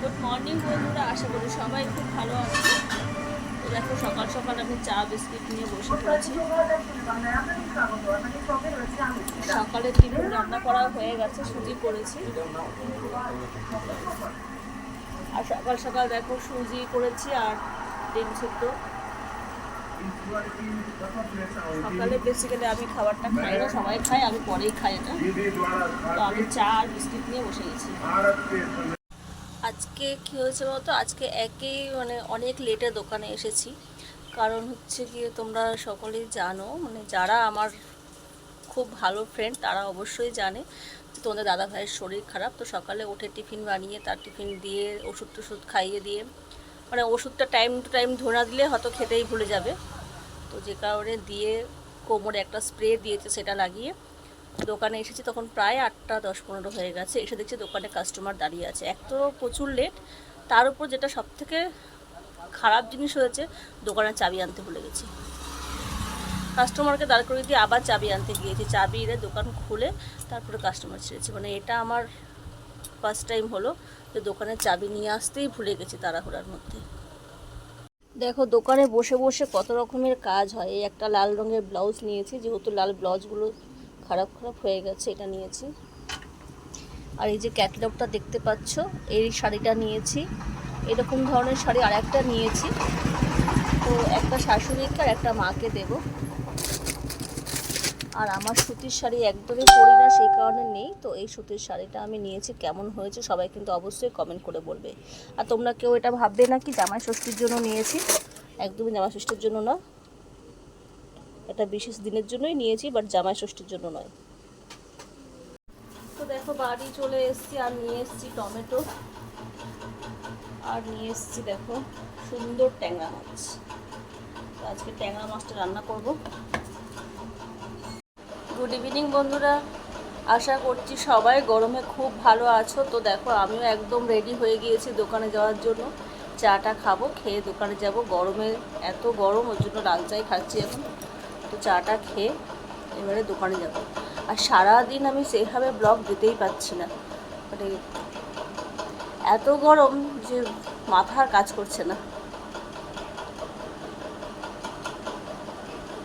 Good morning বন্ধুরা। আশা করি সবাই খুব ভালো আছে। তো দেখো, সকাল সকাল আমি চা, বিস্কিট নিয়ে বসে পড়েছি। সকালে টিফিন রান্না করা হয়ে গেছে, সুজি করেছি। আর সকাল সকাল দেখো, সুজি করেছি আর ডিম সিদ্ধ। সকালে বেসিক্যালি আমি খাবারটা খাই না, সবাই খাই আমি পরেই খাই এটা। তো আমি চা আর বিস্কিট নিয়ে বসে গেছি। আজকে কি হয়েছে বলতো আজকে একেই মানে অনেক লেটে দোকানে এসেছি। কারণ হচ্ছে কি তোমরা সকলেই জানো মানে যারা আমার খুব ভালো ফ্রেন্ড তারা অবশ্যই জানে যে তোমাদের দাদা ভাইয়ের শরীর খারাপ। তো সকালে উঠে টিফিন বানিয়ে, তার টিফিন দিয়ে ওষুধ টষুধ খাইয়ে দিয়ে মানে ওষুধটা টাইম টু টাইম ধরে না দিলে হয়তো খেতেই ভুলে যাবে। তো যে কারণে দিয়ে কোমরে একটা স্প্রে দিয়েছে সেটা লাগিয়ে দোকানে এসেছি, তখন প্রায় আটটা, দশ, পনেরো হয়ে গেছে। এসে দেখছি দোকানে কাস্টমার দাঁড়িয়ে আছে। এক তো প্রচুর লেট তার উপর যেটা সব থেকে খারাপ জিনিস হয়েছে, দোকানে চাবি আনতে ভুলে গেছি। কাস্টমারকে দাঁড় করিয়ে দিয়ে আবার চাবি আনতে গিয়েছি। চাবি এনে দোকান খুলে তারপরে কাস্টমার ছেড়েছি। মানে এটা আমার ফার্স্ট টাইম হলো যে দোকানে চাবি নিয়ে আসতেই ভুলে গেছি তাড়াহুড়ার মধ্যে। দেখো, দোকানে বসে বসে কত রকমের কাজ হয়। এই একটা লাল রঙের ব্লাউজ নিয়েছি। যেহেতু লাল ব্লাউজগুলো খারাপ খারাপ হয়ে গেছে, এটা নিয়েছি। আর এই যে ক্যাটলগটা দেখতে পাচ্ছ, এই শাড়িটা নিয়েছি। এরকম ধরনের শাড়ি আর একটা নিয়েছি। তো একটা শাশুড়িকে আর একটা মাকে দেব। আর আমার সুতির শাড়ি একদমই পরি না, সেই কারণে নেই। তো এই সুতির শাড়িটা আমি নিয়েছি, কেমন হয়েছে সবাই কিন্তু অবশ্যই কমেন্ট করে বলবে। আর তোমরা কেউ এটা ভাববে না কি জামাই ষষ্ঠীর জন্য নিয়েছি? একদমই জামাই ষষ্ঠীর জন্য না। এটা বিশেষ দিনের জন্যই নিয়েছি বাট জামাই ষষ্ঠীর জন্য নয়। তো দেখো, বাড়ি চলে এসেছি আর নিয়ে এসেছি টমেটো। আর নিয়ে এসেছি দেখো, সুন্দর ট্যাংরা মাছ। আজকে ট্যাংরা মাছটা রান্না করব। গুড ইভিনিং বন্ধুরা। আশা করছি সবাই গরমে খুব ভালো আছো। তো দেখো, আমিও একদম রেডি হয়ে গিয়েছি দোকানে যাওয়ার জন্য। চাটা খাব, খেয়ে দোকানে যাব। গরমে এত গরম, ওর জন্য লাল চাই খাচ্ছি এখন। তো চাটা খেয়ে এবারে দোকানে যাব। আর সারাদিন আমি সেভাবে ব্লগ দিতেই পারছি না। মানে এত গরম যে মাথার কাজ করছে না।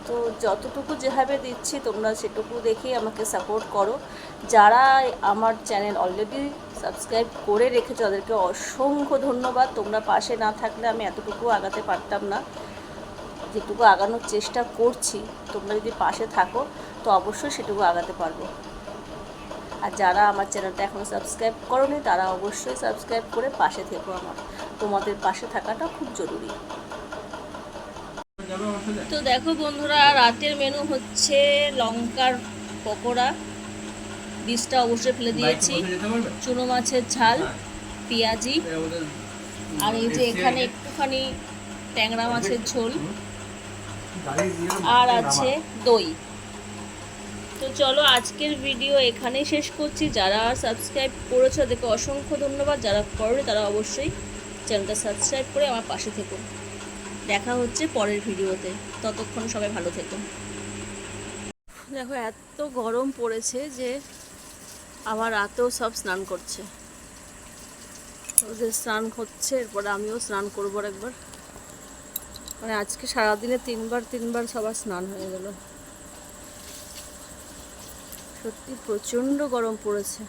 তো যতটুকু যেভাবে দিচ্ছি তোমরা সেটুকু দেখেই আমাকে সাপোর্ট করো। যারা আমার চ্যানেল অলরেডি সাবস্ক্রাইব করে রেখেছো, তাদেরকে অসংখ্য ধন্যবাদ। তোমরা পাশে না থাকলে আমি এতটুকু আগাতে পারতাম না। যেটুকু আগানোর চেষ্টা করছি তোমরা যদি পাশে থাকো তো অবশ্যই সেটুকু আগাতে পারব। আর যারা আমার চ্যানেলটা এখনও সাবস্ক্রাইব করোনি তারা অবশ্যই সাবস্ক্রাইব করে পাশে থেকো আমার। তোমাদের পাশে থাকাটা খুব জরুরি। তো দেখো বন্ধুরা রাতের মেনু হচ্ছে লঙ্কার পকোড়া। বীজটা অবশ্যই ফেলে দিয়েছি। চুনো মাছের ঝাল পেঁয়াজি। আর এই যে এখানে একটুখানি ট্যাংরা মাছের ঝোল। আর আছে দই। তো চলো আজকের ভিডিও এখানেই শেষ করছি। যারা সাবস্ক্রাইব করেছ তাদেরকে অসংখ্য ধন্যবাদ। যারা করো তারা অবশ্যই চ্যানেলটা সাবস্ক্রাইব করে আমার পাশে থেকো। দেখা হচ্ছে পরের ভিডিওতে ততক্ষণ সবাই ভালো থেকো। দেখো এত গরম পড়েছে যে আবার রাতেও সব স্নান করছে। ওদের স্নান হচ্ছে এরপরে আমিও স্নান করব একবার মানে আজকে সারাদিনে তিনবার তিনবার সবার স্নান হয়ে গেল। সত্যি প্রচণ্ড গরম পড়েছে।